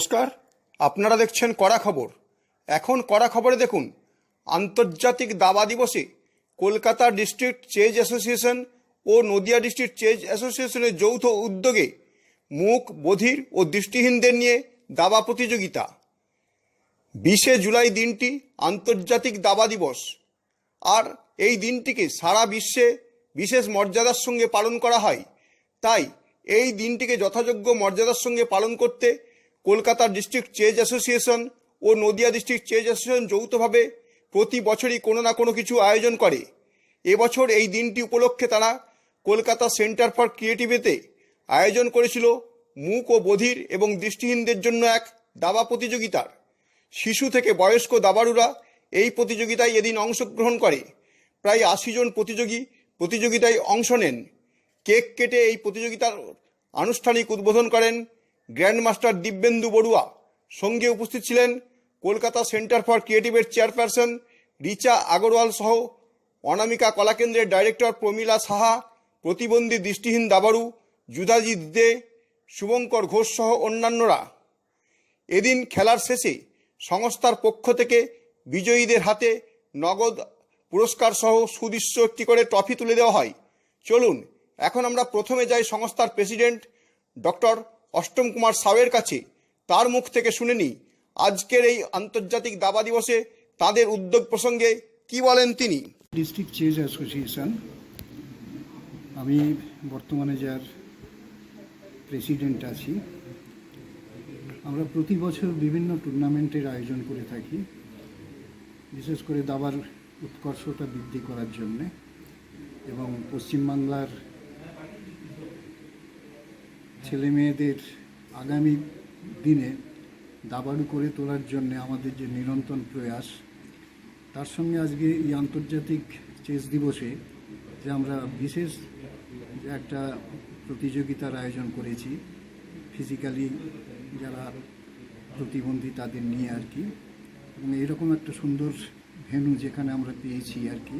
নমস্কার, আপনারা দেখছেন কড়া খবর। এখন কড়া খবরে দেখুন, আন্তর্জাতিক দাবা দিবসে কলকাতা ডিস্ট্রিক্ট চেজ অ্যাসোসিয়েশন ও নদিয়া ডিস্ট্রিক্ট চেজ অ্যাসোসিয়েশনের যৌথ উদ্যোগে মুখ, বধির ও দৃষ্টিহীনদের নিয়ে দাবা প্রতিযোগিতা। বিশে জুলাই দিনটি আন্তর্জাতিক দাবা দিবস। আর এই দিনটিকে সারা বিশ্বে বিশেষ মর্যাদার সঙ্গে পালন করা হয়। তাই এই দিনটিকে যথাযোগ্য মর্যাদার সঙ্গে পালন করতে কলকাতা ডিস্ট্রিক্ট চেজ অ্যাসোসিয়েশন ও নদিয়া ডিস্ট্রিক্ট চেজ অ্যাসোসিয়েশন যৌথভাবে প্রতি বছরই কোনো না কোনো কিছু আয়োজন করে। এবছর এই দিনটি উপলক্ষে তারা কলকাতা সেন্টার ফর ক্রিয়েটিভিতে আয়োজন করেছিল মূক ও বধির এবং দৃষ্টিহীনদের জন্য এক দাবা প্রতিযোগিতার। শিশু থেকে বয়স্ক দাবারুরা এই প্রতিযোগিতায় এদিন অংশগ্রহণ করে। প্রায় আশি জন প্রতিযোগী প্রতিযোগিতায় অংশ নেন। কেক কেটে এই প্রতিযোগিতার আনুষ্ঠানিক উদ্বোধন করেন গ্র্যান্ডমাস্টার দিব্যেন্দু বড়ুয়া। সঙ্গে উপস্থিত ছিলেন কলকাতা সেন্টার ফর ক্রিয়েটিভের চেয়ারপারসন রিচা আগরওয়াল সহ অনামিকা কলাকেন্দ্রের ডাইরেক্টর প্রমীলা সাহা, প্রতিবন্ধী দৃষ্টিহীন দাবাড়ু যুধাজিৎ দে শুভঙ্কর ঘোষ সহ অন্যান্যরা। এদিন খেলার শেষে সংস্থার পক্ষ থেকে বিজয়ীদের হাতে নগদ পুরস্কার সহ সুদৃশ্য একটি করে ট্রফি তুলে দেওয়া হয়। চলুন, এখন আমরা প্রথমে যাই সংস্থার প্রেসিডেন্ট, ডক্টর অষ্টম কুমার সাউয়ের কাছে তার মুখ থেকে শুনে নিই আজকের এই আন্তর্জাতিক দাবা দিবসে তাদের উদ্যোগ প্রসঙ্গে কি বলেন তিনি? ডিস্ট্রিক্ট চেজ অ্যাসোসিয়েশন আমি বর্তমানে যার প্রেসিডেন্ট আছি, আমরা প্রতি বছর বিভিন্ন টুর্নামেন্টের আয়োজন করে থাকি, বিশেষ করে দাবার উৎকর্ষতা বৃদ্ধি করার জন্যে এবং পশ্চিমবাংলার ছেলে মেয়েদের আগামী দিনে দাবাড়ু করে তোলার জন্যে আমাদের যে নিরন্তর প্রয়াস, তার সঙ্গে আজকে এই আন্তর্জাতিক চেস দিবসে যে আমরা বিশেষ একটা প্রতিযোগিতার আয়োজন করেছি ফিজিক্যালি যারা প্রতিবন্ধী তাদের নিয়ে আর কি, এবং এরকম একটা সুন্দর ভেন্যু যেখানে আমরা পেয়েছি আর কি,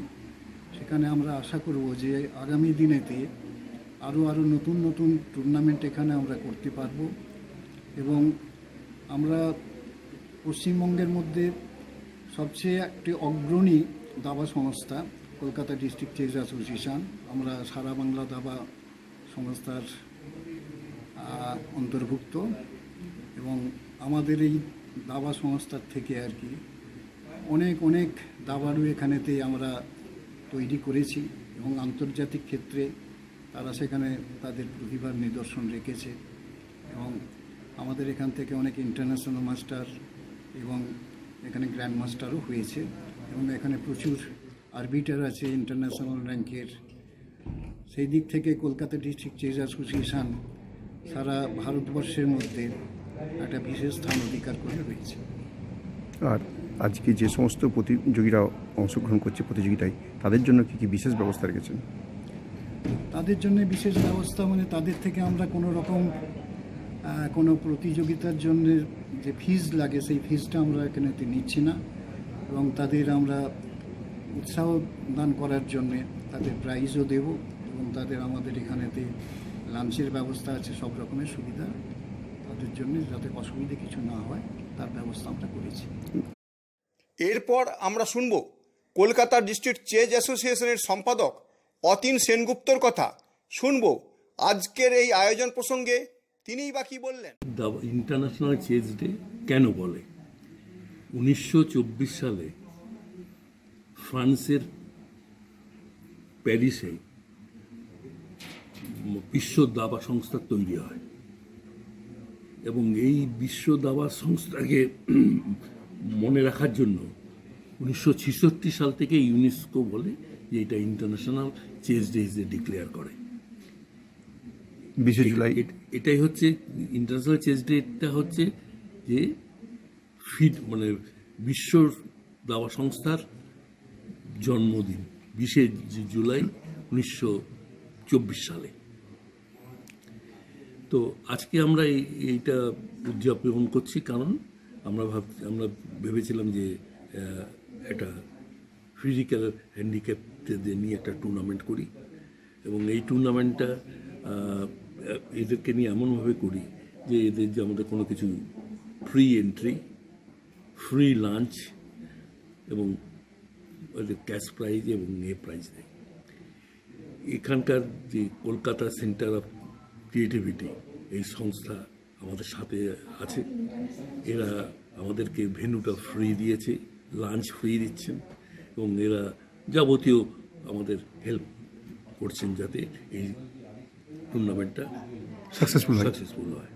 সেখানে আমরা আশা করব যে আগামী দিনেতে আরও আরও নতুন নতুন টুর্নামেন্ট এখানে আমরা করতে পারব। এবং আমরা পশ্চিমবঙ্গের মধ্যে সবচেয়ে একটি অগ্রণী দাবা সংস্থা কলকাতা ডিস্ট্রিক্ট চেস অ্যাসোসিয়েশন আমরা সারা বাংলা দাবা সংস্থার অন্তর্ভুক্ত। এবং আমাদের এই দাবা সংস্থার থেকে আর কি অনেক অনেক দাবাড়ু এখানেতেই আমরা তৈরি করেছি। এবং আন্তর্জাতিক ক্ষেত্রে তারা সেখানে তাদের প্রতিভার নিদর্শন রেখেছে এবং আমাদের এখান থেকে অনেক ইন্টারন্যাশনাল মাস্টার এবং এখানে গ্র্যান্ড মাস্টারও হয়েছে এবং এখানে প্রচুর আরবিটার আছে ইন্টারন্যাশনাল র্যাঙ্কের সেই দিক থেকে কলকাতা ডিস্ট্রিক্ট চেজ অ্যাসোসিয়েশন সারা ভারতবর্ষের মধ্যে একটা বিশেষ স্থান অধিকার করে রয়েছে। আর আজকে যে সমস্ত প্রতিযোগীরা অংশগ্রহণ করছে প্রতিযোগিতায়, তাদের জন্য কি কি বিশেষ ব্যবস্থা রেখেছেন? তাদের জন্য বিশেষ ব্যবস্থা মানে তাদের থেকে আমরা কোনো রকম কোনো প্রতিযোগিতার জন্য যে ফিজ লাগে, সেই ফিজটা আমরা এখানেতে নিচ্ছি না। এবং তাদের আমরা উৎসাহ দান করার জন্যে তাদের প্রাইজও দেব এবং তাদের আমাদের এখানেতে লাঞ্চের ব্যবস্থা আছে, সব রকমের সুবিধা তাদের জন্য যাতে অসুবিধে কিছু না হয়, তার ব্যবস্থা আমরা করেছি। এরপর আমরা শুনব কলকাতা ডিস্ট্রিক্ট চেজ অ্যাসোসিয়েশনের সম্পাদক অতীন সেনগুপ্তর কথা শুনব। আজকের এই আয়োজন প্রসঙ্গে তিনিই বা কি বললেন? ইন্টারন্যাশনাল চেস ডে কেন বলে? উনিশশো চব্বিশ সালে ফ্রান্সের প্যারিসে বিশ্ব দাবা সংস্থা তৈরি হয় এবং এই বিশ্ব দাবা সংস্থাকে মনে রাখার জন্য উনিশশো ছেষট্টি সাল থেকে ইউনেস্কো বলে যে এটা ইন্টারন্যাশনাল চেস ডে হিসেবে ডিক্লেয়ার করে। বিশে জুলাই। এটাই হচ্ছে ইন্টারন্যাশনাল চেস ডেটা হচ্ছে যে ফিড মানে বিশ্ব দাবা সংস্থার জন্মদিন বিশে জুলাই উনিশশো চব্বিশ সালে। তো আজকে আমরা এই- এইটা উদযাপন করছি কারণ আমরা ভাব আমরা ভেবেছিলাম যে একটা ফিজিক্যাল হ্যান্ডিক্যাপদের নিয়ে একটা টুর্নামেন্ট করি এবং এই টুর্নামেন্টটা এদেরকে নিয়ে এমনভাবে করি যে এদের যে আমাদের কোনো কিছু ফ্রি এন্ট্রি ফ্রি লাঞ্চ এবং ক্যাশ প্রাইজ এবং এ প্রাইজ দেয়। এখানকার যে কলকাতা সেন্টার অফ ক্রিয়েটিভিটি এই সংস্থা আমাদের সাথে আছে। এরা আমাদেরকে ভেন্যুটা ফ্রি দিয়েছে লাঞ্চ ফ্রি দিচ্ছেন এবং এরা যাবতীয় আমাদের হেল্প করছেন যাতে এই টুর্নামেন্টটা সাকসেসফুল সাকসেসফুল হয়।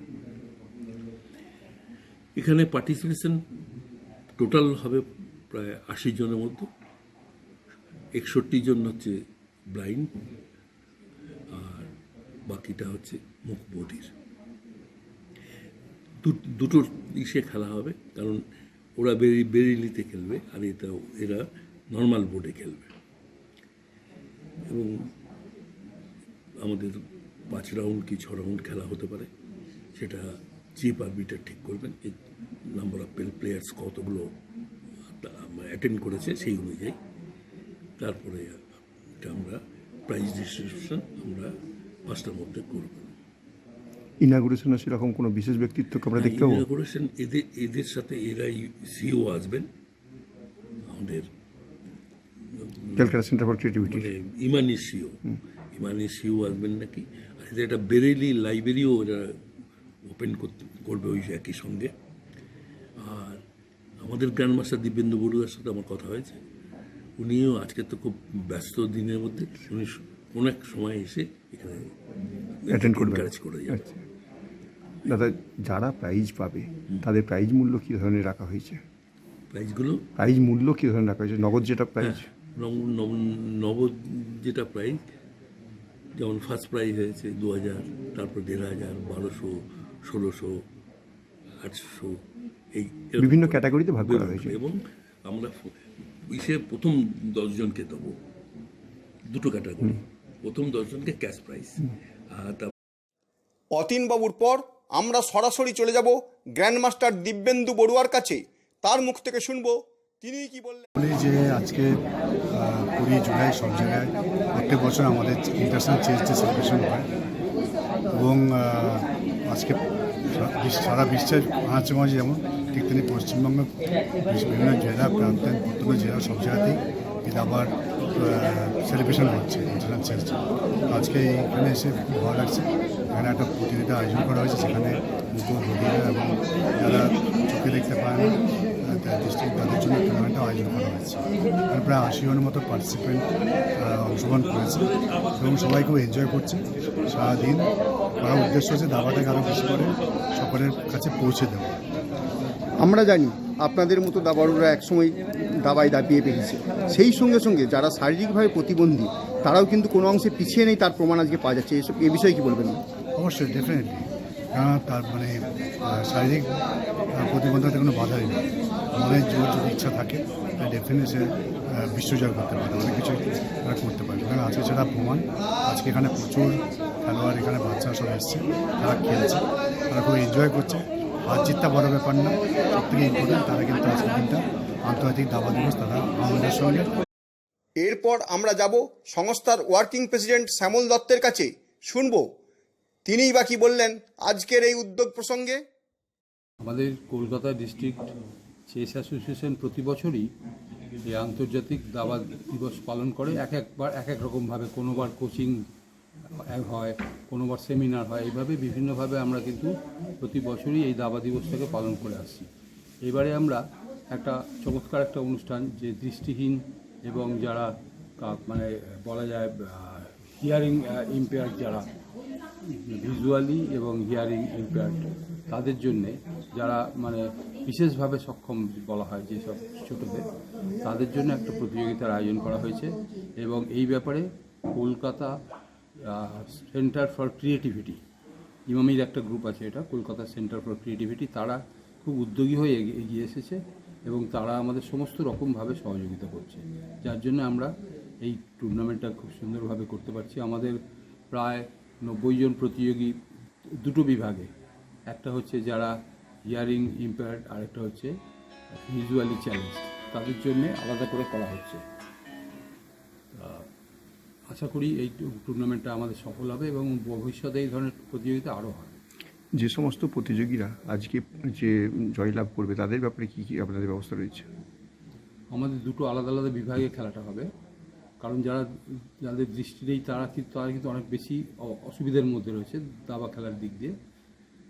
এখানে পার্টিসিপেশন টোটাল হবে প্রায় আশি জনের মধ্যে একষট্টি জন হচ্ছে ব্লাইন্ড আর বাকিটা হচ্ছে মুখ বধির দু- দুটো ইসে খেলা হবে কারণ ওরা বেরি বেরিলিতে খেলবে আর এটা এরা নর্মাল বোর্ডে খেলবে। এবং আমাদের পাঁচ রাউন্ড কি ছ রাউন্ড খেলা হতে পারে সেটা চিপ আরবিটার ঠিক করবেন। এই নাম্বার অফ প্লেয়ার্স কতগুলো অ্যাটেন্ড করেছে সেই অনুযায়ী। তারপরে এটা আমরা প্রাইজ ডিস্ট্রিবিউশন আমরা পাঁচটার মধ্যে করব। ইনাগুরেশনে সেরকম কোনো বিশেষ ব্যক্তিত্বকে আমরা দেখতে পাবো? ইনগ্রেশন এদের এদের সাথে এরাই সিও আসবেন। আমাদের ক্যালকাটা সেন্টার ফর ক্রিয়েটিভিটি মানে ইমানি সিও ইমানি সিও আসবেন নাকি আর একটা বেরেলি লাইব্রেরিও ওরা ওপেন করতে করবে ওই একই সঙ্গে আর আমাদের গ্র্যান্ড মাস্টার দিব্যেন্দু বড়ুয়ার সাথে আমার কথা হয়েছে উনিও আজকে তো খুব ব্যস্ত দিনের মধ্যে উনি কোনো এক সময় এসে এখানে অ্যাটেন্ড করবে encourage করে যাবে দাদা যারা প্রাইজ পাবে তাদের প্রাইজ মূল্য কী ধরনের রাখা হয়েছে প্রাইজগুলো প্রাইজ মূল্য কী ধরনের রাখা হয়েছে নগদ যেটা প্রাইজ নব যেটা প্রাইজ যেমন ফার্স্ট প্রাইজ হয়েছে দু হাজার তারপর দেড় হাজার বারোশো ষোলোশো আটশো এই বিভিন্ন ক্যাটাগরিতে ভাগ করা হয়েছে। এবং আমরা ইসে প্রথম দশজনকে দেবো। দুটো ক্যাটাগরি প্রথম দশজনকে ক্যাশ প্রাইজ আর তারপর অতীনবাবুর পর আমরা সরাসরি চলে যাব গ্র্যান্ডমাস্টার দিব্যেন্দু বড়ুয়ার কাছে। তার মুখ থেকে শুনব তিনি কি বললেন? বলি যে আজকে কুড়ি জুলাই সব জায়গায় প্রত্যেক বছর আমাদের ইন্টারন্যাশনাল চেস ডে সেলিব্রেশন হয়। এবং আজকে সারা বিশ্বের আনাচে মাঝে যেমন, ঠিক তেমনি পশ্চিমবঙ্গ বিশ্ব- বিভিন্ন জেলা, প্রান্তে, প্রত্যন্ত জেলা সব জায়গাতেই এটা আবার সেলিব্রেশন হচ্ছে ইন্টারন্যাশনাল চেস ডে আজকে এখানে এসে খুব ভালো লাগছে। এখানে একটা প্রতিযোগিতা আয়োজন করা হয়েছে, সেখানে বধিরা এবং যারা চোখে দেখতে পায় না ডিস্ট্রিক্ট তাদের জন্য টুর্নামেন্টটা আয়োজন করা হয়েছে। এখানে প্রায় আশি জনের মতো পার্টিসিপেন্ট অংশগ্রহণ করেছে এবং সবাই খুব এনজয় করছে। সারাদিন করার উদ্দেশ্য হচ্ছে দাবাটাকে আরও বেশি করে সকলের কাছে পৌঁছে দেওয়া। আমরা জানি আপনাদের মতো দাবাড়ুরা একসময় দাবায় দাপিয়ে পেরেছে সেই সঙ্গে সঙ্গে যারা শারীরিকভাবে প্রতিবন্ধী তারাও কিন্তু কোনো অংশে পিছিয়ে নেই তার প্রমাণ আজকে পাওয়া যাচ্ছে। এসব এ বিষয়ে কি বলবেন? অবশ্যই ডেফিনেটলি কারণ তার মানে শারীরিক আহ, প্রতিবন্ধকতা কোনো বাধাই নেই। মনের জোর যদি ইচ্ছা থাকে তাহলে ডেফিনেটলি সে বিশ্বজয় করতে পারে অনেক কিছু তারা করতে পারে কারণ আজকে সেটা প্রমাণ আজকে এখানে প্রচুর খেলোয়াড় এখানে বাচ্চা সব এসছে তারা খেলছে তারা খুব এনজয় করছে। আর জিতটা বড় ব্যাপার না সব থেকে ইম্পর্টেন্ট তারা কিন্তু আজকের দিনটা আন্তর্জাতিক দাবা দিবস তারা আমাদের সঙ্গে। এরপর আমরা যাব সংস্থার ওয়ার্কিং প্রেসিডেন্ট শ্যামল দত্তের কাছে। শুনব তিনিই বা কি বললেন আজকের এই উদ্যোগ প্রসঙ্গে? আমাদের কলকাতা ডিস্ট্রিক্ট চেস অ্যাসোসিয়েশন প্রতি বছরই এই আন্তর্জাতিক দাবা দিবস পালন করে। এক একবার, এক এক রকমভাবে কোনোবার কোচিং হয়, কোনোবার সেমিনার হয়, এইভাবে বিভিন্নভাবে আমরা কিন্তু প্রতি বছরই এই দাবা দিবসটাকে পালন করে আসছি। এবারে আমরা একটা চমৎকার একটা অনুষ্ঠান যে দৃষ্টিহীন এবং যারা মানে বলা যায় হিয়ারিং ইম্পেয়ার যারা ভিজুয়ালি এবং হিয়ারিং ইম্পেয়ার্ড তাদের জন্যে যারা মানে বিশেষভাবে সক্ষম বলা হয় যেসব ছোটোদের, তাদের জন্য একটা প্রতিযোগিতার আয়োজন করা হয়েছে এবং এই ব্যাপারে কলকাতা সেন্টার ফর ক্রিয়েটিভিটি ইমামির একটা গ্রুপ আছে এটা, কলকাতা সেন্টার ফর ক্রিয়েটিভিটি তারা খুব উদ্যোগী হয়ে এগিয়ে- এসেছে এবং তারা আমাদের সমস্ত রকমভাবে সহযোগিতা করছে। যার জন্য আমরা এই টুর্নামেন্টটা খুব সুন্দরভাবে করতে পারছি। আমাদের প্রায় নব্বই জন প্রতিযোগী দুটো বিভাগে। একটা হচ্ছে যারা হিয়ারিং ইম্পেয়ার্ড আরেকটা হচ্ছে ভিজুয়ালি চ্যালেঞ্জ তাদের জন্যে আলাদা করে করা হচ্ছে। আশা করি এই টুর্নামেন্টটা আমাদের সফল হবে এবং ভবিষ্যতে এই ধরনের প্রতিযোগিতা আরও হবে। যে সমস্ত প্রতিযোগীরা আজকে যে জয়লাভ করবে তাদের ব্যাপারে কী কী আপনাদের ব্যবস্থা রয়েছে? আমাদের দুটো আলাদা আলাদা বিভাগে খেলাটা হবে। কারণ যারা, যাদের দৃষ্টি নেই, তারা কিন্তু তারা কিন্তু অনেক বেশি অসুবিধার মধ্যে রয়েছে দাবা খেলার দিক দিয়ে।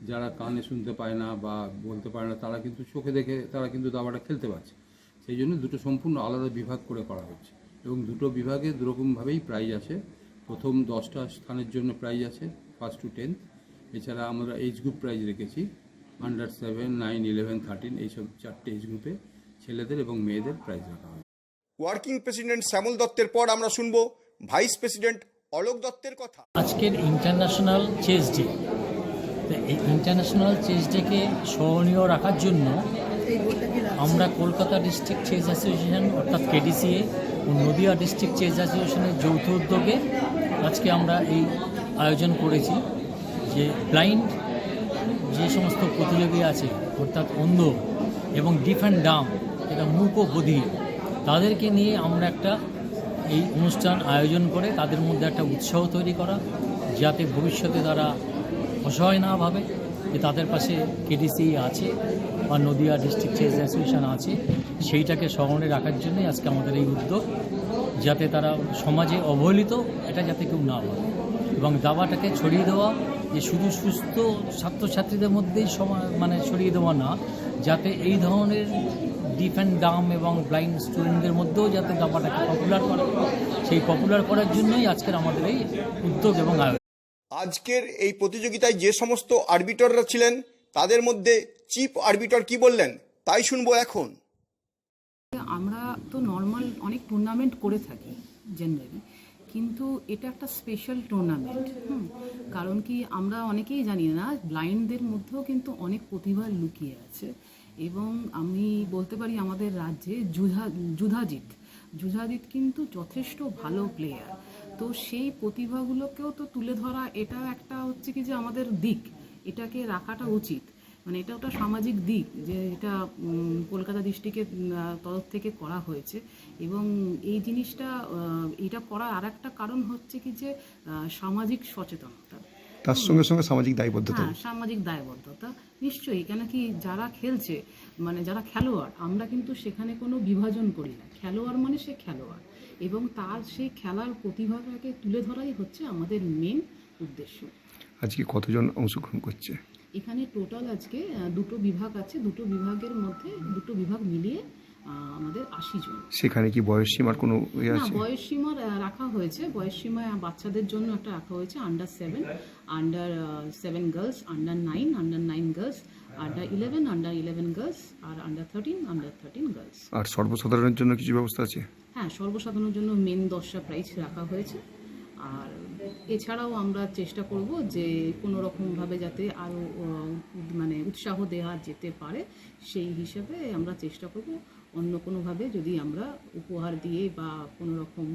যারা কানে শুনতে পায় না বা বলতে পারে না, তারা কিন্তু চোখে দেখে, তারা কিন্তু দাবাটা খেলতে পারছে। সেই জন্য দুটো সম্পূর্ণ আলাদা বিভাগ করে করা হচ্ছে এবং দুটো বিভাগে দুরকমভাবেই প্রাইজ আছে। প্রথম দশটা স্থানের জন্য প্রাইজ আছে ফার্স্ট টু টেন্থ এছাড়া আমরা এইচ গ্রুপ প্রাইজ রেখেছি under seven nine eleven thirteen এইসব চারটে এইচ গ্রুপে ছেলেদের এবং মেয়েদের প্রাইজ রাখা হয় ওয়ার্কিং প্রেসিডেন্ট শ্যামল দত্তের পর আমরা শুনব ভাইস প্রেসিডেন্ট অলোক দত্তের কথা। আজকের ইন্টারন্যাশনাল চেস ডে। এই ইন্টারন্যাশনাল চেস ডেকে স্মরণীয় রাখার জন্য আমরা কলকাতা ডিস্ট্রিক্ট চেস অ্যাসোসিয়েশন, অর্থাৎ কেডিসিএ, ও নদিয়া ডিস্ট্রিক্ট চেস অ্যাসোসিয়েশনের যৌথ উদ্যোগে আজকে আমরা এই আয়োজন করেছি। যে ব্লাইন্ড যে সমস্ত প্রতিযোগী আছে, অর্থাৎ অন্ধ এবং ডিফ অ্যান্ড ডাম এটা মূক ও বধির তাদেরকে নিয়ে আমরা একটা এই অনুষ্ঠান আয়োজন করে তাদের মধ্যে একটা উৎসাহ তৈরি করা, যাতে ভবিষ্যতে তারা অসহায় না ভাবে যে তাদের পাশে কেডিসি আছে বা নদিয়া ডিস্ট্রিক্ট চেস অ্যাসোসিয়েশন আছে, সেইটাকে স্মরণে রাখার জন্যই আজকে আমাদের এই উদ্যোগ, যাতে তারা সমাজে অবহেলিত, এটা যাতে কেউ না হয় এবং দাবাটাকে ছড়িয়ে দেওয়া, যে শুধু সুস্থ ছাত্রছাত্রীদের মধ্যেই সমা মানে ছড়িয়ে দেওয়া না, যাতে এই ধরনের ডিফ অ্যান্ড ডাম এবং ব্লাইন্ড স্টুডেন্টদের মধ্যেও যাতে দাবাটাকে পপুলার করা। সেই পপুলার করার জন্যই আজকের আমাদের এই উদ্যোগ এবং আয়োজন। আজকের এই প্রতিযোগিতায় যে সমস্ত আরবিটররা ছিলেন তাদের মধ্যে চিফ আরবিটর কি বললেন? তাই শুনব এখন। আমরা তো নর্মাল অনেক টুর্নামেন্ট করে থাকি জেনারেলি কিন্তু এটা একটা স্পেশাল টুর্নামেন্ট হুম? কারণ কি আমরা অনেকেই জানি না ব্লাইন্ডদের মধ্যেও কিন্তু অনেক প্রতিভা লুকিয়ে আছে। এবং আমি বলতে পারি আমাদের রাজ্যে যুধা, যুধাজিৎ। যুধাজিৎ কিন্তু যথেষ্ট ভালো প্লেয়ার তো সেই প্রতিভাগুলোকেও তো তুলে ধরা এটা একটা হচ্ছে কি যে আমাদের দিক। এটাকে রাখাটা উচিত। মানে এটা ওটা সামাজিক দিক যে এটা কলকাতা ডিস্ট্রিক্টের তরফ থেকে করা হয়েছে। এবং এই জিনিসটা এটা করার আর একটা কারণ হচ্ছে কি যে সামাজিক সচেতনতা। তার সঙ্গে সঙ্গে সামাজিক দায়বদ্ধতা হ্যাঁ সামাজিক দায়বদ্ধতা। নিশ্চয়ই কেন কি যারা খেলছে মানে যারা খেলোয়াড় আমরা কিন্তু সেখানে কোনো বিভাজন করি না। খেলোয়াড় মানে সে খেলোয়াড়। এবং তার সেই খেলার প্রতিভাটাকে তুলে ধরাই হচ্ছে আমাদের মেন উদ্দেশ্য। আজকে কতজন অংশগ্রহণ করছে? এখানে টোটাল আজকে দুটো বিভাগ আছে। দুটো বিভাগের মধ্যে দুটো বিভাগ মিলিয়ে আমাদের আশি জন। সেখানে কি বয়স সীমার কোনো ইয়ে না বয়স সীমা রাখা হয়েছে। বয়স সীমা বাচ্চাদের জন্য একটা রাখা হয়েছে under seven under seven girls under nine under nine girls under eleven under eleven girls আর under thirteen under thirteen girls আর সর্বসাধারণের জন্য কিছু ব্যবস্থা আছে? হ্যাঁ সর্বসাধারণের জন্য মেন দশটা প্রাইজ রাখা হয়েছে। আর এছাড়াও আমরা চেষ্টা করব যে কোনো রকমভাবে যাতে আরও মানে উৎসাহ দেওয়া যেতে পারে সেই হিসেবে আমরা চেষ্টা করব। অন্য কোনোভাবে যদি আমরা উপহার দিয়ে বা কোনো রকম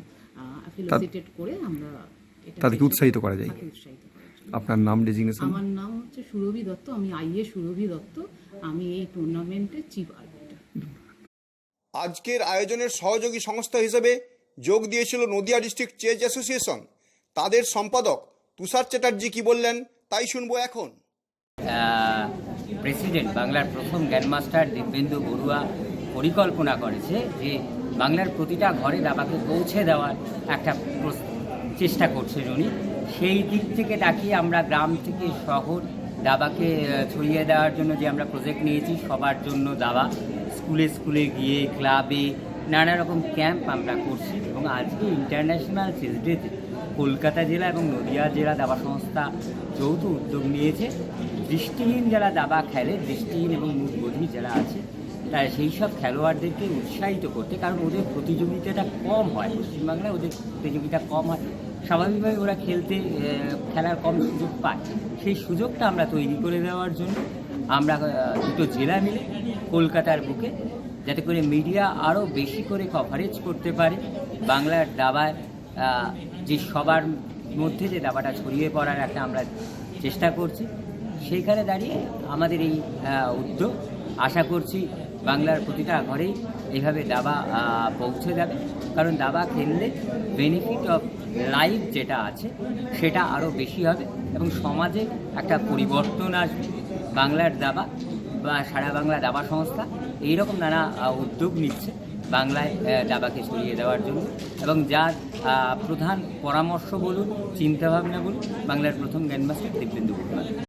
অ্যাফিলিয়েটেড করে আমরা এটা তাদেরকে উৎসাহিত করা যায়। উৎসাহিত আপনার নাম ডেজিগনেশন আমার নাম হচ্ছে সুরভি দত্ত আমি আইএ সুরভি দত্ত আমি এই টুর্নামেন্টের চিফ আর্বিটার আজকের আয়োজনের সহযোগী সংস্থা হিসেবে যোগ দিয়েছিল নদিয়া ডিস্ট্রিক্ট চেজ অ্যাসোসিয়েশন। তাদের সম্পাদক তুষার চ্যাটার্জি কি বললেন তাই শুনব এখন। প্রেসিডেন্ট বাংলার প্রথম গ্র্যান্ডমাস্টার দিব্যেন্দু বড়ুয়া পরিকল্পনা করেছে যে বাংলার প্রতিটা ঘরে দাবাকে পৌঁছে দেওয়ার একটা চেষ্টা করছেন উনি সেই দিক থেকে তাকিয়ে আমরা গ্রাম থেকে শহর দাবাকে ছড়িয়ে দেওয়ার জন্য যে আমরা প্রজেক্ট নিয়েছি, সবার জন্য দাবা। স্কুলে স্কুলে গিয়ে ক্লাবে নানা রকম ক্যাম্প আমরা করছি এবং আজকে ইন্টারন্যাশনাল চেস কলকাতা জেলা এবং নদিয়া জেলা দাবা সংস্থা যৌথ উদ্যোগ নিয়েছে। দৃষ্টিহীন যারা দাবা খেলে, দৃষ্টিহীন এবং মুখবোধী যারা আছে তারা সেই সব খেলোয়াড়দেরকে উৎসাহিত করতে, কারণ ওদের প্রতিযোগিতাটা কম হয় পশ্চিমবাংলায়, ওদের প্রতিযোগিতা কম হয়। স্বাভাবিকভাবে ওরা খেলতে খেলার কম সুযোগ পায়। সেই সুযোগটা আমরা তৈরি করে দেওয়ার জন্য আমরা দুটো জেলা মিলে কলকাতার বুকে যাতে করে মিডিয়া আরও বেশি করে কভারেজ করতে পারে। বাংলার দাবায় যে সবার মধ্যে যে দাবাটা ছড়িয়ে পড়ার একটা আমরা চেষ্টা করছি। সেইখানে দাঁড়িয়ে আমাদের এই উদ্যোগ। আশা করছি বাংলার প্রতিটা ঘরেই এইভাবে দাবা পৌঁছে যাবে। কারণ দাবা খেললে বেনিফিট অফ লাইফ যেটা আছে, সেটা আরও বেশি হবে এবং সমাজে একটা পরিবর্তন আসবে। বাংলার দাবা বা সারা বাংলা দাবা সংস্থা এইরকম নানা উদ্যোগ নিচ্ছে বাংলায় দাবাকে ছড়িয়ে দেওয়ার জন্য এবং যার প্রধান পরামর্শ বলুন, চিন্তাভাবনা বলুন, বাংলার প্রথম গ্র্যান্ডমাস্টার দিব্যেন্দু বড়ুয়া